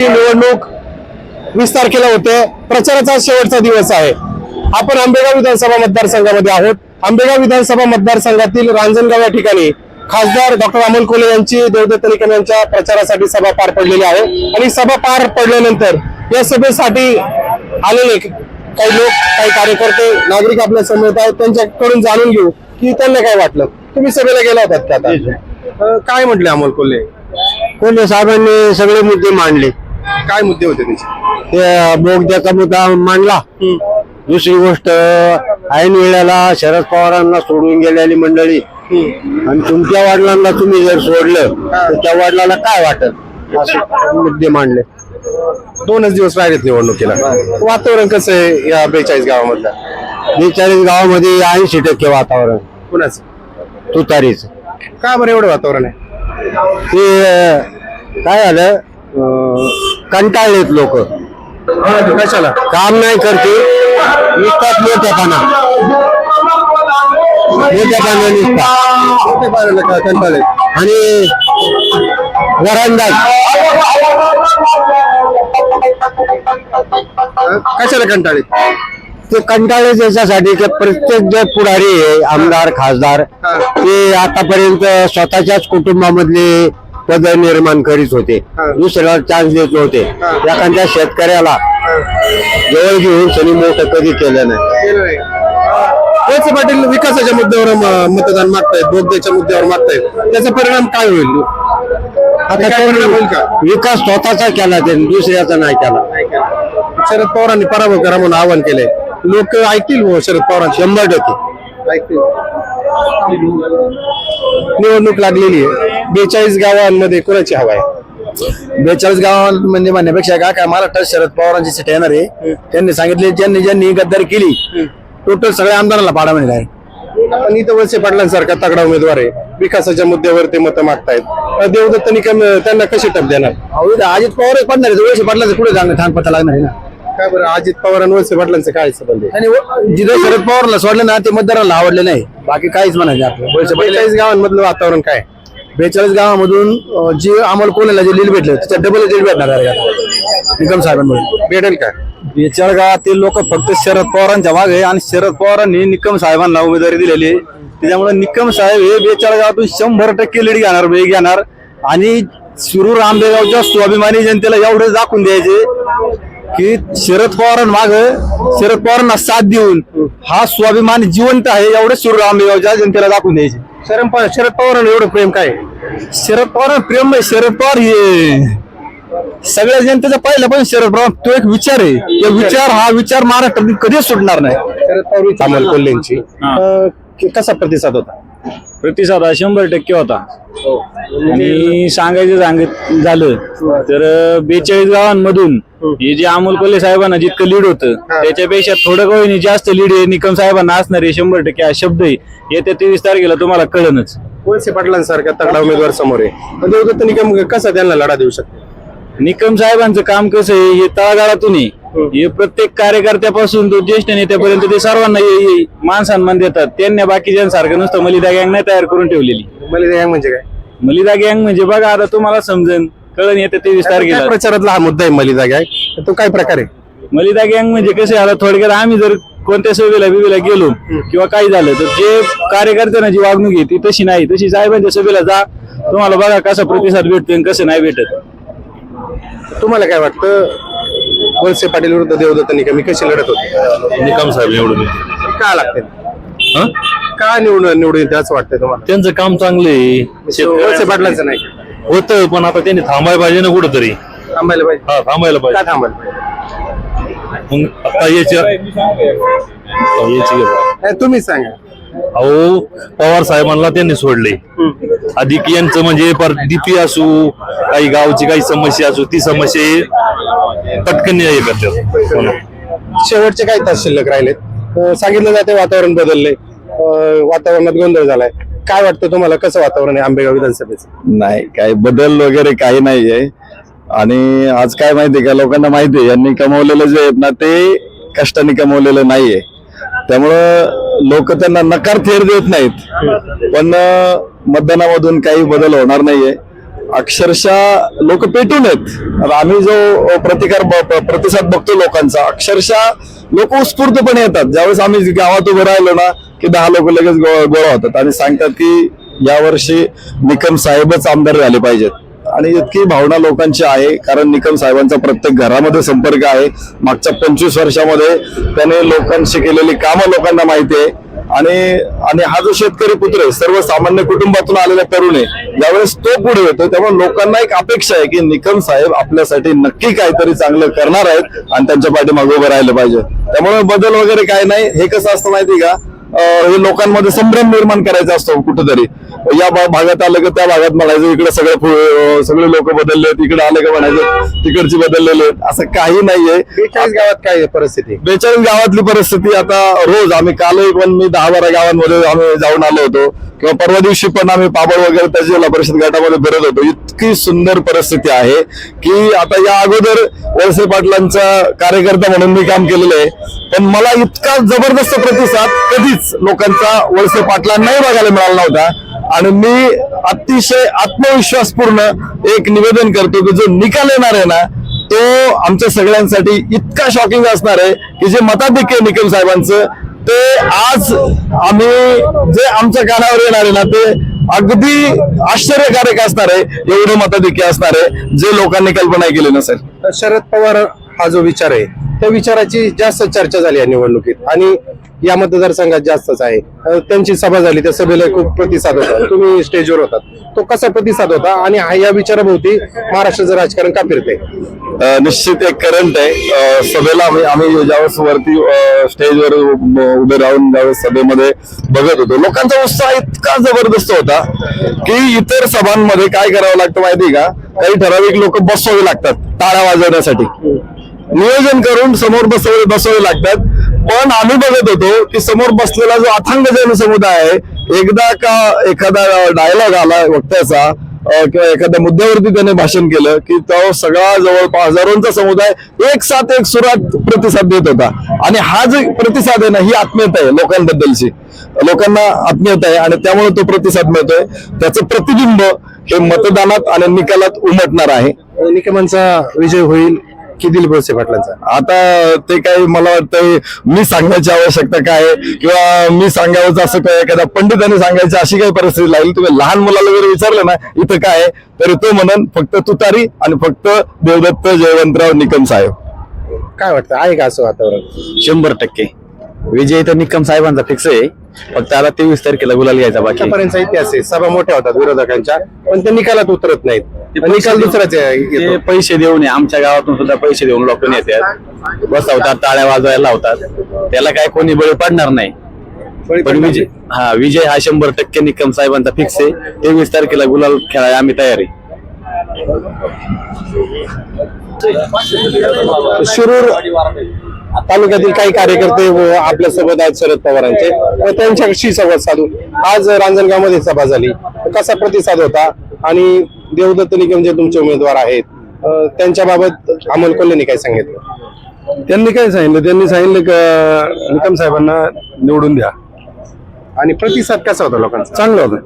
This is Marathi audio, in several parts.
ही निवडणूक वीस तारखेला होते. प्रचाराचा शेवटचा दिवस आहे. आपण आंबेगाव विधानसभा मतदारसंघामध्ये आहोत. आंबेगाव विधानसभा मतदारसंघातील रांजणगाव या ठिकाणी खासदार डॉक्टर अमोल कोले यांची देवदत्त निकम यांच्या प्रचारासाठी सभा पार पडलेली आहे. आणि सभा पार पडल्यानंतर या सभेसाठी आलेले काही लोक काही कार्यकर्ते नागरिक आपल्यासमोर आहेत. त्यांच्याकडून जाणून घेऊ की त्यांना काय वाटलं. तुम्ही सभेला गेला होतात का आता? अं, काय म्हटले अमोल कोल्हे? कोल्हे साहेबांनी सगळे मुद्दे मांडले. काय मुद्दे होते त्याचे? ते बोगद्याचा मुद्दा मांडला. दुसरी गोष्ट ऐन वेळेला शरद पवारांना सोडून गेलेली मंडळी. आणि तुमच्या वडिलांना तुम्ही जर सोडलं तर त्या वडिलांना काय वाटत? असे मुद्दे मांडले. दोनच दिवस राहिलेत निवडणुकीला. वातावरण कसं आहे या बेचाळीस गावामधलं? बेचाळीस गावामध्ये ऐंशी टक्के वातावरण. कुणाचं? तुतारीच. का बरं एवढं वातावरण आहे? ते काय झालं? अं, कंटाळलेत लोक. कशाला? काम नाही करते. नुसतात मोठेपणा. मोठेपणा नुसता ते पाहिलं का कंटाळे आणि वरांदाज कशाला कंटाळे ते कंटाळे याच्यासाठी की प्रत्येक जे पुढारी आहे आमदार खासदार. ते आतापर्यंत स्वतःच्याच कुटुंबामधले पद निर्माण करीत होते. हा. दुसऱ्याला चान्स देत होते हा. एखाद्या शेतकऱ्याला जवळ घेऊन सनी मोठं कधी केलं नाही. वळसे पाटील विकासाच्या मुद्द्यावर म- मतदान मागतायत बोगद्याच्या मुद्द्यावर मागतायत. त्याचा परिणाम काय होईल? आता काय परिणाम होईल का? विकास स्वतःचा केला त्यांनी दुसऱ्याचा नाही केला. शरद पवारांनी पराभव करा म्हणून आवाहन केलंय. लोक ऐकतील बुवा शरद पवारांचे शंभर टक्के. ऐकतील. निवडणूक लागलेली आहे. बेचाळीस गावांमध्ये कोणाची हवा आहे? बेचाळीस म्हणजे म्हणण्यापेक्षा काय काय महाराष्ट्रात शरद पवारांची सीट येणार आहे. त्यांनी सांगितले ज्यांनी ज्यांनी गद्दारी केली टोटल सगळ्या आमदारांना पाडा मिळणार आहे पण इथं वळसे पाटलांसारखा तगडा उमेदवार आहे. विकासाच्या मुद्द्यावर ते मतं मागतायत. देवदत्त निकम त्यांना कशी टप देणार? अजित पवार पडणार आहे. वळसे पाटलाचं पुढे जाणं ठाण पत्ता लागणार आहे ना? काय बरं अजित पवार आणि वळसे पाटलांचं काय संबंध आहे? आणि व- जिथं शरद पवारला सोडलं ना ते मतदारांना आवडले नाही. बाकी काहीच म्हणायचं आपलं वळसे पाटील बेचाळीस गावांमधलं वातावरण काय? बेचाळीस गावामधून अं, जे अमोल कोलेला जे लीड भेटलं त्याच्या डबल लीड भेटणार आहे आता. निकम साहेबांमुळे. भेटेल का? बेचाळ गावातील लोक फक्त शरद पवारांच्या मागे आहे आणि शरद पवारांनी निकम साहेबांना उमेदवारी दिलेली आहे. त्याच्यामुळे निकम साहेब हे बेचाळ गावातून शंभर टक्के लीड घेणार वेग घेणार. आणि शिरूर आंबेगावच्या स्वाभिमानी जनतेला एवढे दाखवून द्यायचे की शरद पवारांमाग शरद पवारांना साथ देऊन हा स्वाभिमान जिवंत आहे एवढं शिरूर आंबेगावच्या जनतेला दाखवून द्यायचे. शरद पवार शरद पवारांना एवढं प्रेम काय? शरद पवार प्रेम आहे शरद पवार हे. सगळ्या जनतेचा पहिला पण शरद पवार तो एक विचार आहे. तो विचार हा विचार महाराष्ट्रात कधीच सुटणार नाही. शरद पवार अमोल कोल्हेंची. अं, कि- कसा प्रतिसाद होता? प्रतिसाद हा शंभर टक्के होता. आणि सांगायचं सांगत झालं तर बेचाळीस गावांमधून हे जे अमोल कोल्हे साहेबांना जितकं लीड होतं त्याच्यापेक्षा थोडं काही जास्त लीड हे निकम साहेबांना असणार आहे शंभर टक्के हा शब्द आहे. येत्या तेवीस तारखेला तुम्हाला कळणच वळसे पाटलांसारखा तगडा उमेदवार समोर आहे. पण देवदत्त निकम कसा त्यांना लढा देऊ शकतो? निकम साहेबांचं काम कसं आहे हे तळागाळातून आहे. हे. प्रत्येक कार्यकर्त्यापासून तो ज्येष्ठ नेत्यापर्यंत ते सर्वांना हे- हे मान सन्मान देतात. त्यांनी बाकीच्यांसारखं नुसतं मलिदा गँग नाही तयार करून ठेवलेली. मला म्हणजे काय? मलिदा गँग म्हणजे बघा आता तुम्हाला समजेल कळण येते तेवीस काय तारखेला प्रचारातला हा मुद्दा आहे मलिदा काय तो काय प्रकार आहे? मलिदा गँग म्हणजे कसे आता थोडक्यात आम्ही जर कोणत्या सभेला बिबेला गेलो किंवा काही झालं तर जे कार्यकर्त्यांना जी वागणूक आहे ती तशी नाही. तशी साहेबांच्या सभेला जा. तुम्हाला बघा कसा प्रतिसाद भेटतो आणि कसं नाही भेटत. तुम्हाला काय वाटतं? वळसे पाटील विरुद्ध देवदत्त निकम ही कशी लढत होती? निकम साहेब निवडून येते का लागते हं? का निवडून निवडून येते असं वाटतंय तुम्हाला? त्यांचं काम चांगलं आहे. वळसे पाटलांचं नाही. होतं पण आता त्यांनी थांबायला पाहिजे ना कुठंतरी. थांबायला पाहिजे. हा थांबायला का पाहिजे. थांबायला पाहिजे? मग आता याची आता याची गरज आहे. नाही, तुम्हीच सांगा. अहो पवार साहेबांना त्यांनी सोडले. अधिक यांचं म्हणजे पर डीपी असू काही गावची काही समस्या असू ती समस्या पटकन हे करतात. शेवटचे काही तास शिल्लक राहिलेत. अं, सांगितलं जाते वातावरण बदललंय. अं, वातावरणात गोंधळ झालाय. काय वाटतं तुम्हाला? कसं वातावरण आहे आंबेगाव विधानसभेचं? नाही काही बदल वगैरे काही नाहीये. आणि आज काय माहिती का? लोकांना माहिती यांनी कमवलेलं जे आहेत ना ते कष्टाने कमवलेलं नाहीये. त्यामुळं लोक त्यांना नकार थेर देत नाहीत. पण मतदानामधून काही बदल होणार नाहीये. अक्षरशः लोक पेटून आहेत. आम्ही जो प्रतिकार प्रतिसाद बघतो लोकांचा अक्षरशः लोक उत्स्फूर्तपणे येतात. ज्यावेळेस आम्ही गावात उभं राहिलो ना की दहा लोक लगेच गोळा होतात. आणि सांगतात की यावर्षी निकम साहेबच आमदार झाले पाहिजेत. आणि इतकी भावना लोकांची आहे कारण निकम साहेबांचा प्रत्येक घरामध्ये संपर्क आहे. मागच्या पंचवीस वर्षामध्ये त्याने लोकांशी केलेली कामं लोकांना माहिती आहे. आणि आणि हा जो शेतकरी पुत्र आहे सर्वसामान्य कुटुंबातून आलेला तरुण आहे यावेळेस तो पुढे येतो त्यामुळे लोकांना एक अपेक्षा आहे की निकम साहेब आपल्यासाठी नक्की काहीतरी चांगलं करणार आहेत आणि त्यांच्या पाठीमागे उभं राहिलं पाहिजे. त्यामुळे बदल वगैरे काय नाही हे कसं असतं माहिती का? लोकांमध्ये संभ्रम निर्माण करायचा असतो कुठेतरी. या भागात आलं का त्या भागात म्हणायचं इकडे सगळे सगळे लोक बदलले इकडे आले का म्हणायचं तिकडची बदललेले आहेत. असं काही नाहीये. बेचाळीस गावात काय परिस्थिती? बेचाळीस गावातली परिस्थिती आता रोज आम्ही कालही पण मी दहा बारा गावांमध्ये आम्ही जाऊन आलो होतो. किंवा परवा दिवशी पण आम्ही पाबळ वगैरे त्या जिल्हा परिषद गटामध्ये फिरत होतो. इतकी सुंदर परिस्थिती आहे की आता या अगोदर वळसे पाटलांचा कार्यकर्ता म्हणून मी काम केलेलं आहे. पण मला इतका जबरदस्त प्रतिसाद कधीच लोकांचा वळसे पाटलांनाही बघायला मिळाला नव्हता. आणि मी अतिशय आत्मविश्वासपूर्ण एक निवेदन करतो की जो निकाल येणार आहे ना तो आमच्या सगळ्यांसाठी इतका शॉकिंग असणार आहे की जे मताधिक्य आहे निकम साहेबांचं ते आज आम्ही जे आमच्या कानावर येणार आहे ना ते अगदी आश्चर्यकारक असणार आहे एवढं मताधिक्य असणार आहे जे लोकांनी कल्पना केली नसेल शरद पवार हा जो विचार आहे त्या विचाराची जास्त चर्चा झाली या निवडणुकीत. आणि या मतदारसंघात जास्तच आहे. त्यांची सभा झाली त्या सभेला खूप प्रतिसाद होता. तुम्ही स्टेजवर होता तो कसा प्रतिसाद होता? आणि हा या विचाराभोवती महाराष्ट्राचं राजकारण का फिरते निश्चित एक करंट आहे. सभेला आम्ही आम्ही ज्यावेळेस वरती स्टेजवर उभे राहून ज्यावेळेस सभेमध्ये बघत होतो. लोकांचा उत्साह इतका जबरदस्त होता की इतर सभांमध्ये काय करावं लागतं माहिती का? काही ठराविक लोक बसवावे लागतात टाळ्या वाजवण्यासाठी. नियोजन करून समोर बसवले बसवावे लागतात. पण आम्ही बघत होतो की समोर बसलेला जो अथांग जनसमुदाय आहे एकदा का एखादा डायलॉग आला वक्त्याचा किंवा एखाद्या मुद्द्यावरती त्याने भाषण केलं की तो सगळा जवळपास हजारोंचा समुदाय एक साथ एक सुरात प्रतिसाद देत होता. आणि हा जो प्रतिसाद आहे ना ही आत्मीयता आहे लोकांबद्दलची. लोकांना आत्मीयता आहे आणि त्यामुळे तो प्रतिसाद मिळतोय. त्याचं प्रतिबिंब हे मतदानात आणि निकालात उमटणार आहे. निकमांचा विजय होईल. की दिलीप वळसे पाटलांचा. आता ते काही मला वाटतंय मी सांगण्याची आवश्यकता काय किंवा मी सांगावंच असं काय एखाद्या पंडिताने सांगायची अशी काही परिस्थिती लागली तुम्ही लहान मुलाला जर विचारलं ना इथं काय तर तो म्हणन फक्त तुतारी आणि फक्त देवदत्त जयवंतराव निकम साहेब. काय वाटतं? आहे का असं वातावरण? शंभर टक्के. विजय तर निकम साहेबांचा फिक्स आहे. फक्त आता तेवीस तारखेला गुलाल घ्यायचा बाकी. आतापर्यंत इतिहास आहे. सभा मोठ्या होतात विरोधकांच्या पण ते निकालात उतरत नाहीत. निकाल दुसराच आहे- ते. पैसे देऊन आमच्या गावातून सुद्धा पैसे देऊन लोक येतात बसवतात टाळ्या वाजवायला लावतात. त्याला काय कोणी बळी पडणार नाही. पण विजय हा विजय हा शंभर टक्के निकम साहेबांचा फिक्स आहे. तेवीस तारखेला गुलाल खेळायला आम्ही तयार आहे. शिरूर तालुक्यातील काही कार्यकर्ते व आपल्यासोबत आहेत शरद पवारांचे. व त्यांच्याशी संवाद साधू आज रांजणगावमध्ये सभा झाली. कसा प्रतिसाद होता? आणि देवदत्त निकम जे तुमचे उमेदवार आहेत. त्यांच्याबाबत अमोल कोल्हेने काय सांगितलं? त्यांनी काय सांगितलं? त्यांनी सांगितलं का निकम साहेबांना निवडून द्या. आणि प्रतिसाद कसा होता लोकांचा? चांगलं होतं.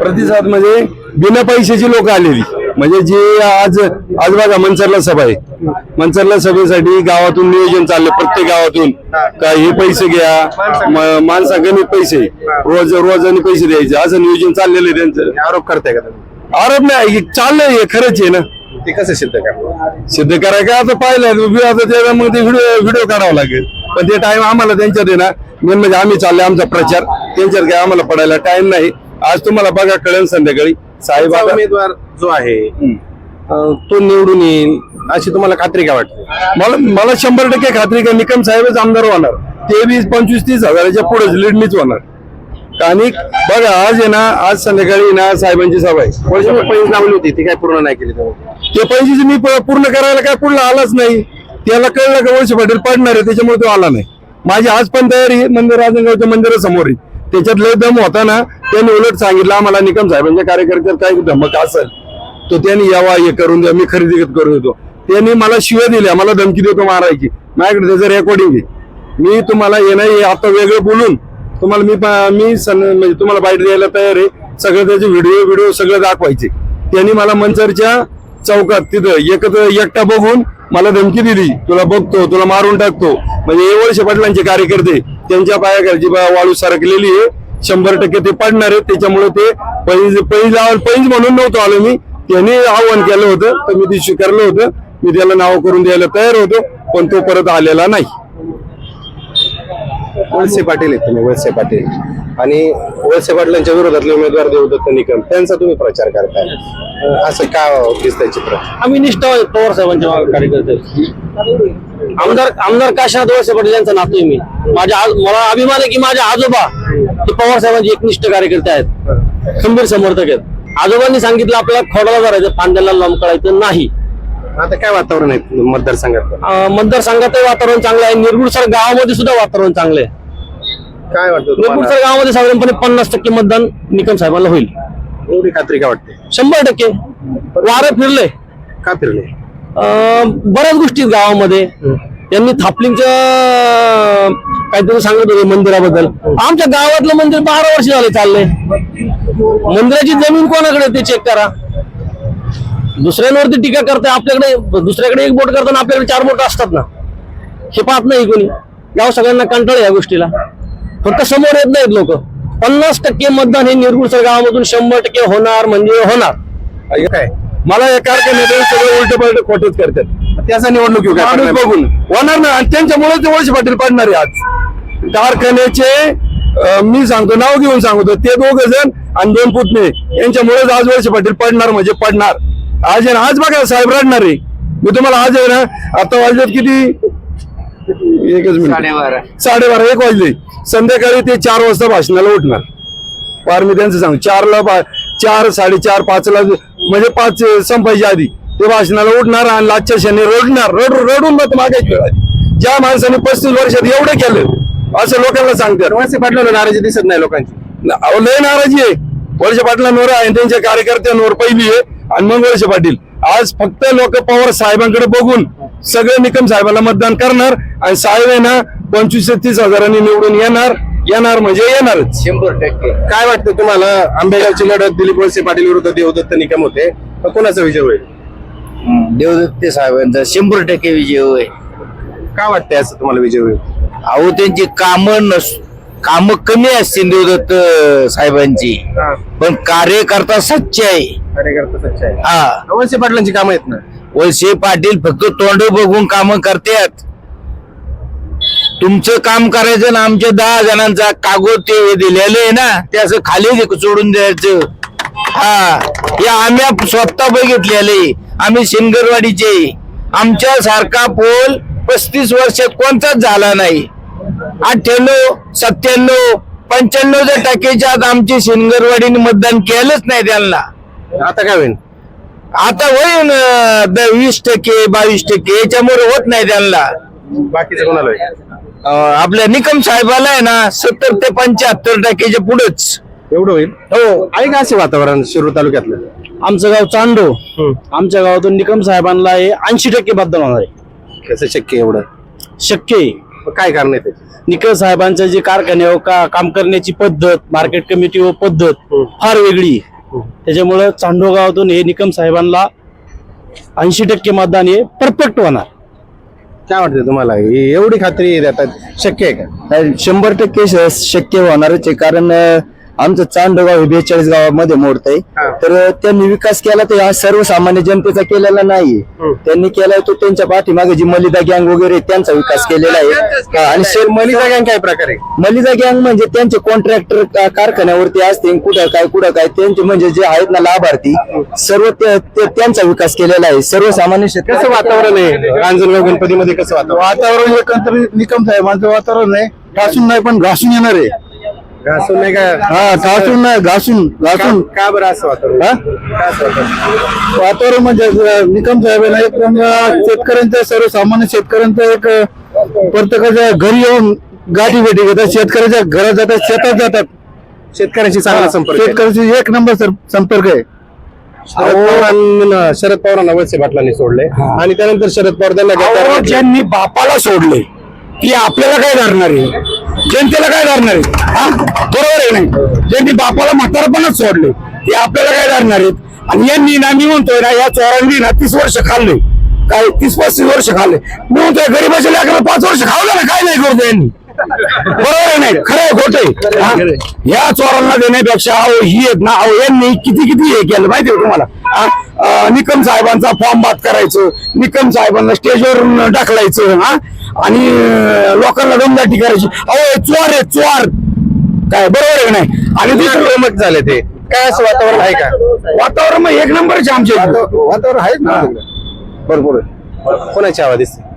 प्रतिसाद म्हणजे बिना पैशाची लोक आलेली. म्हणजे जी आज आज बघा मनसरला सभा आहे. मनसरला सभेसाठी गावातून नियोजन चालले प्रत्येक गावातून. का हे पैसे घ्या म- माणसागणित पैसे. रोज रोजाने पैसे द्यायचे. असं नियोजन चाललेलं आहे त्यांचं. आरोप करताय का आरोप नाही चाललंय हे खरंच आहे ना. ते कसं सिद्ध करा? सिद्ध करायचं काय आता पाहिलं आता त्याला मग ते व्हिडिओ व्हिडिओ काढावा लागेल. पण ते टाइम आम्हाला त्यांच्यात आहे ना. मेन म्हणजे आम्ही चालले आमचा प्रचार. त्यांच्यात काय आम्हाला पडायला टाइम नाही. आज तुम्हाला बघा कळेल संध्याकाळी. साहेब उमेदवार जो आहे अं, तो निवडून येईल अशी तुम्हाला खात्री काय वाटते? मला मला शंभर टक्के खात्री का निकम साहेबच आमदार होणार. तेवीस पंचवीस तीस हजाराच्या पुढेच लीडनीच होणार. आणि बघा आज आहे ना आज संध्याकाळी ना साहेबांची सभा आहे. पैसे लावली होती ती काय पूर्ण नाही केली ते पैशाची मी प- पूर्ण करायला काय पुढला आलाच नाही. त्याला कळलं का वळसे पाटील पडणार आहे त्याच्यामुळे तो आला नाही. माझी आज पण तयारी आहे मंदिर राजनगावच्या मंदिरासमोर आहे. त्याच्यात लय दम होता ना त्यांनी उलट सांगितलं आम्हाला निकम साहेबांच्या कार्यकर्त्यात काय धमक असेल. तो त्यांनी यावा हे करून द्या मी खरेदी करून देतो. त्यांनी मला शिव्या दिल्या मला धमकी देतो मारायची. माझ्याकडे त्याचं रेकॉर्डिंग आहे. मी तुम्हाला हे नाही आता वेगळं बोलून तुम्हाला मी मी सन- म्हणजे तुम्हाला बाईट द्यायला तयार आहे. सगळं त्याचे व्हिडिओ व्हिडिओ सगळं दाखवायचे. त्यांनी मला मंचरच्या चौकात तिथं एकत्र एकटा बघून मला धमकी दिली. तुला बघतो तुला मारून टाकतो. म्हणजे हे वर्ष पाटलांचे कार्यकर्ते त्यांच्या पायाखालची बा वाळू सरकलेली आहे. शंभर टक्के ते पडणार आहेत. त्याच्यामुळे ते पैज पैज पैज म्हणून नव्हतो आलो मी. त्यांनी आव्हान केलं होतं तर मी ते स्वीकारलं होतं. मी त्याला नाव करून द्यायला तयार होतो पण तो परत आलेला नाही. वळसे पाटील आहेत तुम्ही वळसे पाटील. आणि वळसे पाटलांच्या विरोधातले उमेदवार देवदत्त निकम त्यांचा तुम्ही प्रचार करताय. असं का दिसतंय चित्र? आम्ही निष्ठा पवार साहेबांच्या कार्यकर्ते. आमदार आमदार काशीनाथ वळसे पाटील यांचा नातोय मी. माझ्या मला अभिमान आहे की माझे आजोबा हे पवार साहेबांचे एकनिष्ठ कार्यकर्ते आहेत. खंबीर समर्थक आहेत. आजोबांनी सांगितलं आपल्याला खोडाला धरायचं फांद्याला लोंबकळायचं नाही. आता काय वातावरण आहे मतदारसंघात अं, मतदारसंघातही वातावरण चांगलं आहे. निरगुडसर गावामध्ये सुद्धा वातावरण चांगलं आहे. काय वाटतं? निरगुडसर गावामध्ये साधारणपणे पन्नास टक्के मतदान निकम साहेबांना होईल. एवढी खात्री का वाटते? शंभर टक्के. वारं फिरलंय. का फिरले बऱ्याच गोष्टी गावामध्ये. त्यांनी थापलिंगच्या काहीतरी सांगत होते मंदिराबद्दल. आमच्या गावातलं मंदिर बारा वर्ष झाले चाललंय. मंदिराची जमीन कोणाकडे ते चेक करा. दुसऱ्यांवरती टीका करताय आपल्याकडे दुसऱ्याकडे एक बोट करताना आपल्याकडे चार बोट असतात ना. हे पाहत नाही कोणी. गाव सगळ्यांना कंटाळ या गोष्टीला. फक्त समोर येत नाहीत लोक. पन्नास टक्के मतदान हे निरगुडसर गावामधून शंभर टक्के होणार म्हणजे होणार. काय? मला या कारखान्यात सगळे उलट पलट खोटेच करतात. त्याचा निवडणूक माणूस? बघून. होणार ना आणि त्यांच्यामुळे ते वळसे पाटील पडणार आहे आज. कारखान्याचे मी सांगतो नाव घेऊन सांगतो ते दोघ जण आणि दोन पुतणे यांच्यामुळेच आज वळसे पाटील पडणार म्हणजे पडणार. आज आहे ना आज बघा साहेब रडणार आहे. मी तुम्हाला आज आहे ना आता वाजल्यात किती? एकच मिनिट. साडेबारा. एक वाजले. संध्याकाळी ते चार वाजता भाषणाला उठणार. फार मी त्यांचं सांगू. चारला चार साडेचार पाचला म्हणजे पाच संपायच्या आधी. ते भाषणाला उठणार आणि लाचच्या शनी रडणार. रड रडून मत मागायची वेळ. आली ज्या माणसाने पस्तीस वर्षात एवढं केलं असं लोकांना सांगतात. वळसे पाटलांना नाराजी दिसत नाही लोकांची? लय नाराजी आहे. वर्ष पाटलांवर आहे आणि त्यांच्या कार्यकर्त्यांवर पहिली आहे आणि मग वर्ष पाटील. आज फक्त लोक पवार साहेबांकडे बघून सगळे निकम साहेबांना मतदान करणार आणि साहेब आहे ना पंचवीस ते तीस हजारांनी निवडून येणार. येणार म्हणजे येणारच. काय वाटतं तुम्हाला? आंबेगावची लढत दिलीप वळसे पाटील विरुद्ध देवदत्त निकम होते. कोणाचा विजय होईल? देवदत्ते साहेबांचा शंभर टक्के विजय होय. काय वाटतंय असं तुम्हाला विजय होईल? अहो त्यांची कामं नस कामं कमी असतील देवदत्त साहेबांची. पण कार्यकर्ता सच्चे आहे. कार्यकर्ता सच्चा आहे. हा. वळसे पाटलांची कामं आहेत ना? वळसे पाटील फक्त तोंड बघून कामं करतात. तुमचं काम करायचं ना आमच्या दहा जणांचा कागद ते हे दिलेलं आहे ना ते असं खाली दे- सोडून द्यायचं. हा. हे आम्ही स्वतः बघितलेले आम्ही शिंगरवाडीचे आमच्या सारखा पोल पस्तीस वर्षात कोणताच झाला नाही. अठ्ठ्याण्णव सत्त्याण्णव पंच्याण्णव टक्केच्या आत आमची शिंगरवाडीने मतदान केलंच नाही त्यांना. आता काय होईल? आता होईल द- वीस टक्के बावीस टक्के याच्यामुळे होत नाही त्यांना. बाकीचे कोणाला होईल? अं, आपल्या निकम साहेबाला आहे ना सत्तर ते पंच्याहत्तर टक्क्याच्या पुढेच. एवढं होईल? हो. आहे का असे वातावरण शिरूर तालुक्यातलं? आमचं गाव चांडो. आमच्या गावातून निकम साहेबांना हे ऐंशी टक्के मतदान होणार आहे. कसं शक्य आहे एवढं? शक्य आहे. मग काय कारण आहे त्याचे निकम साहेबांचं जे कारखान्यावर का काम करण्याची पद्धत मार्केट कमिटी व पद्धत फार वेगळी आहे. त्याच्यामुळं चांडो गावातून हे निकम साहेबांना ऐंशी टक्के मतदान हे परफेक्ट होणार. काय वाटतं तुम्हाला? हे एवढी खात्री देतात शक्य आहे का? शंभर टक्के शक्य होणारच आहे. कारण आमचं चांडगाव हे बेचाळीस गावामध्ये मोडत आहे तर त्यांनी विकास केला तर हा सर्वसामान्य जनतेचा केलेला नाही त्यांनी केलाय तो त्यांच्या पाठीमागे जी मलिदा गँग वगैरे त्यांचा विकास केलेला आहे. हा, आणि शेर मलिदा गँग काय प्रकार आहे? मलिदा गँग म्हणजे त्यांचे कॉन्ट्रॅक्टर कारखान्यावरती असतील कुठं काय कुठं काय त्यांचे म्हणजे जे आहेत ना लाभार्थी सर्व त्यांचा विकास केलेला आहे. सर्वसामान्य शेतकरी कसं वातावरण आहे? रांजणगाव गणपतीमध्ये कसं वातावरण? वातावरण एकंदरीत निकम साहेबांचं वातावरण आहे. ठासून नाही पण घासून येणार आहे. घासून नाही का? हा नाही घासून घासून. का- बरं असं वातावरण? हा? का असं वातावरण? वातावरण म्हणजे अं, निकम साहेबांना एकदम अं, शेतकऱ्यांचं सर्वसामान्य शेतकऱ्यांचं एक अं, प्रत्येकाच्या घरी येऊन गाठी भेटी घेतात. शेतकऱ्याच्या घरात जातात शेतात जातात. शेतकऱ्यांशी चांगला संपर्क आहे. शेतकऱ्याची एक नंबर सर- संपर्क आहे. शरद पवारांना शरद पवारांना वळसे पाटलांनी सोडले. आणि त्यानंतर शरद पवार त्यांना गद्दार अहो, म्हटले. ज्यांनी बापाला सोडले ती आपल्याला काय धरणार आहे? जनतेला काय धरणार आहेत? हा? बरोबर आहे नाही? ज्यांनी बापाला म्हातारपणच सोडले ते आपल्याला काय धरणार आहेत? आणि यांनी ना मी म्हणतोय ना या चोरांनी ना तीस वर्ष खाल्ले. काय? तीस पस्तीस वर्ष खाल्ले. मी म्हणतोय गरीबाच्या लेकराला पाच वर्ष खावलं ना? काय नाही करतो यांनी? बरोबर नाही खरं आहे खोट या चोरांना देण्यापेक्षा अहो ही आहेत ना अहो यांनी किती किती हे केलं माहिती तुम्हाला? हा? निकम साहेबांचा फॉर्म बात करायचं निकम साहेबांना स्टेजवर ढकलायचं हा? आणि लोकांना दमदाटी करायची. अहो चोर आहे चोर. काय बरोबर आहे नाही? आणि दुसरं मत झाले ते. काय असं वातावरण आहे का? वातावरण मग एक नंबरचे आमचे वातावरण आहे ना भरपूर कोणाची हवा दिसते?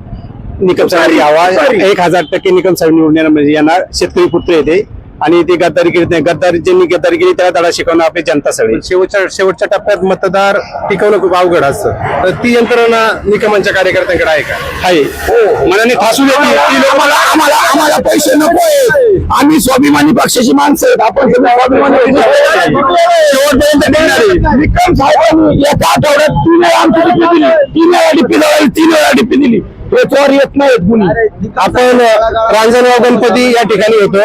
निकम साहेब तुतारी. एक हजार टक्के निकम साहेब निवडून येणार म्हणजे येणार शेतकरी पुत्र येते आणि ते गद्दारी करीत नाही. गद्दारी ज्यांनी गद्दारी केली त्याला धडा शिकवणं आपली जनता सगळी. शेवटच्या शेवटच्या टप्प्यात मतदार टिकवणं खूप अवघड असतं. तर ती यंत्रणा निकमांच्या कार्यकर्त्यांकडे आहे का? आहे. मनाने ठासून येते ती लोकं- आम्हाला आम्हाला आम्हाला पैसे नको आम्ही स्वाभिमानी पक्षाची माणसं आहेत. आपण सगळे स्वाभिमानी शेवटपर्यंत देणार विक्रम साहेबांनी एका आठवड्यात तीन वेळा आमची डिपी दिली. तीन वेळा डिपी लावली तीन वेळा डिपी दिली. हे चोर येत नाहीत कुणी आपण रांजणगाव गणपती या ठिकाणी होतो.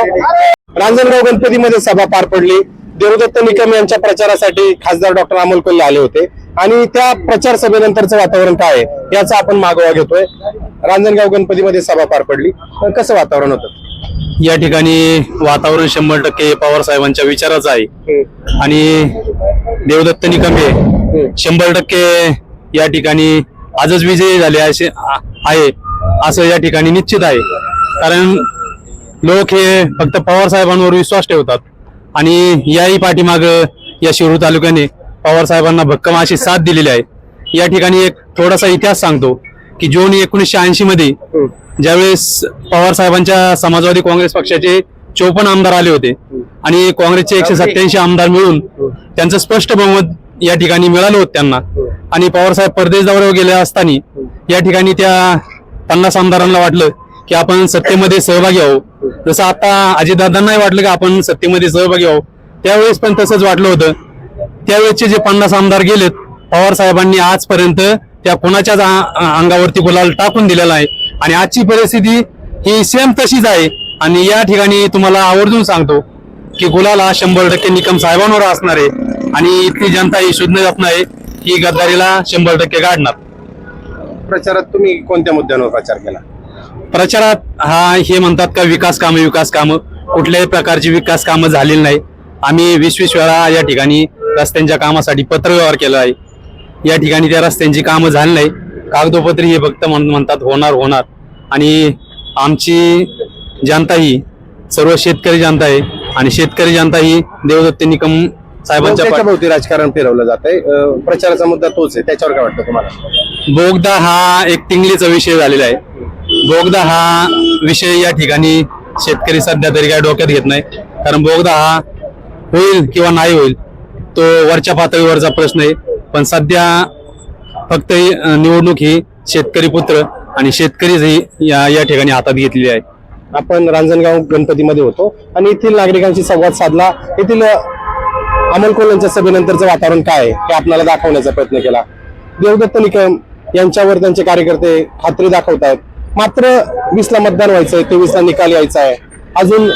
रांजणगाव गणपतीमध्ये सभा पार पडली. देवदत्त निकम यांच्या प्रचारासाठी खासदार डॉक्टर अमोल कोल्हे आले होते. आणि त्या प्रचार सभेनंतरचं वातावरण काय आहे याचा आपण मागोवा घेतोय. रांजणगाव गणपतीमध्ये सभा पार पडली. कसं वातावरण होतं? या ठिकाणी वातावरण शंभर टक्के पवार साहेबांच्या विचाराचं आहे. आणि देवदत्त निकमे शंभर टक्के या ठिकाणी आजच विजयी झाले असे आहे असं या ठिकाणी निश्चित आहे. कारण लोक हे फक्त पवार साहेबांवर विश्वास ठेवतात. आणि याही पाठीमाग या शिरूर तालुक्याने पवार साहेबांना भक्कम अशी साथ दिलेली आहे. या ठिकाणी एक थोडासा इतिहास सांगतो की जून एकोणीसशे ऐंशी मध्ये ज्यावेळेस पवार साहेबांच्या समाजवादी काँग्रेस पक्षाचे चौपन्न आमदार आले होते आणि काँग्रेसचे एकशे सत्याऐंशी आमदार मिळून त्यांचं स्पष्ट बहुमत या ठिकाणी मिळालं होतं त्यांना आणि पवार साहेब परदेश दौऱ्यावर गेले असताना या ठिकाणी त्या पन्नास आमदारांना वाटलं की आपण सत्तेमध्ये सहभागी आहो जसं आता अजितदादांनाही वाटलं की आपण सत्तेमध्ये सहभागी आहो त्यावेळेस पण तसंच वाटलं होतं. त्यावेळेसचे जे पन्नास आमदार गेलेत पवार साहेबांनी आजपर्यंत त्या कोणाच्याच अंगावरती गुलाल टाकून दिलेला आहे. आणि आजची परिस्थिती ही सेम तशीच आहे. आणि या ठिकाणी तुम्हाला आवर्जून सांगतो की गुलाल हा शंभर टक्के निकम साहेबांवर असणार आहे आणि इथली जनता ही शुद्ध जपण आहे ही गद्दारीला शंभर टक्के काढणार प्रचारात तुम्ही कोणत्या मुद्द्यांवर प्रचार केला? प्रचारात हा हे म्हणतात का विकास कामं विकास कामं. कुठल्याही प्रकारची विकास कामं झालेली नाही. आम्ही वीस वीस वेळा या ठिकाणी रस्त्यांच्या कामासाठी पत्रव्यवहार केला आहे. या ठिकाणी त्या रस्त्यांची कामं झाली नाही. कागदोपत्री हे फक्त म्हण- म्हणतात होणार होणार. आणि आमची जनता ही सर्व शेतकरी जनता आहे आणि शेतकरी जनता ही देवदत्त निकम साहेबांच्या भोवती राजकारण फिरवलं जात आहे प्रचाराचा मुद्दा तोच आहे. त्याच्यावर काय वाटतं तुम्हाला? बोगदा हा एक तिंगलीचा विषय झालेला आहे. बोगदा हा विषय या ठिकाणी शेतकरी सध्या तरी काय डोक्यात घेत नाही. कारण बोगदा हा होईल किंवा नाही होईल तो वरच्या पातळीवरचा प्रश्न आहे. पण सध्या फक्त निवडणूक ही शेतकरी पुत्र आणि शेतकरीच ही या या ठिकाणी हातात घेतलेली आहे. आपण रांजणगाव गणपतीमध्ये होतो. आणि येथील नागरिकांशी संवाद साधला. येथील अ, अमोल कोल्हेंच्या सभेनंतरचं वातावरण काय आहे हे आपल्याला दाखवण्याचा प्रयत्न केला. देवदत्त निकम यांच्यावर त्यांचे कार्यकर्ते खात्री दाखवतायत. मात्र वीसला मतदान व्हायचंय तेवीसला निकाल यायचा आहे. अजून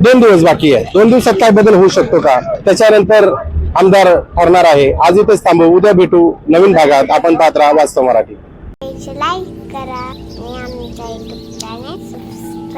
दोन दिवस बाकी आहे. दोन दिवसात काय बदल होऊ शकतो का? त्याच्यानंतर आमदार ठरणार आहे. आज इथेच थांबू. उद्या भेटू नवीन भागात. आपण पाहत राहा वास्तव मराठी. लाईक करा.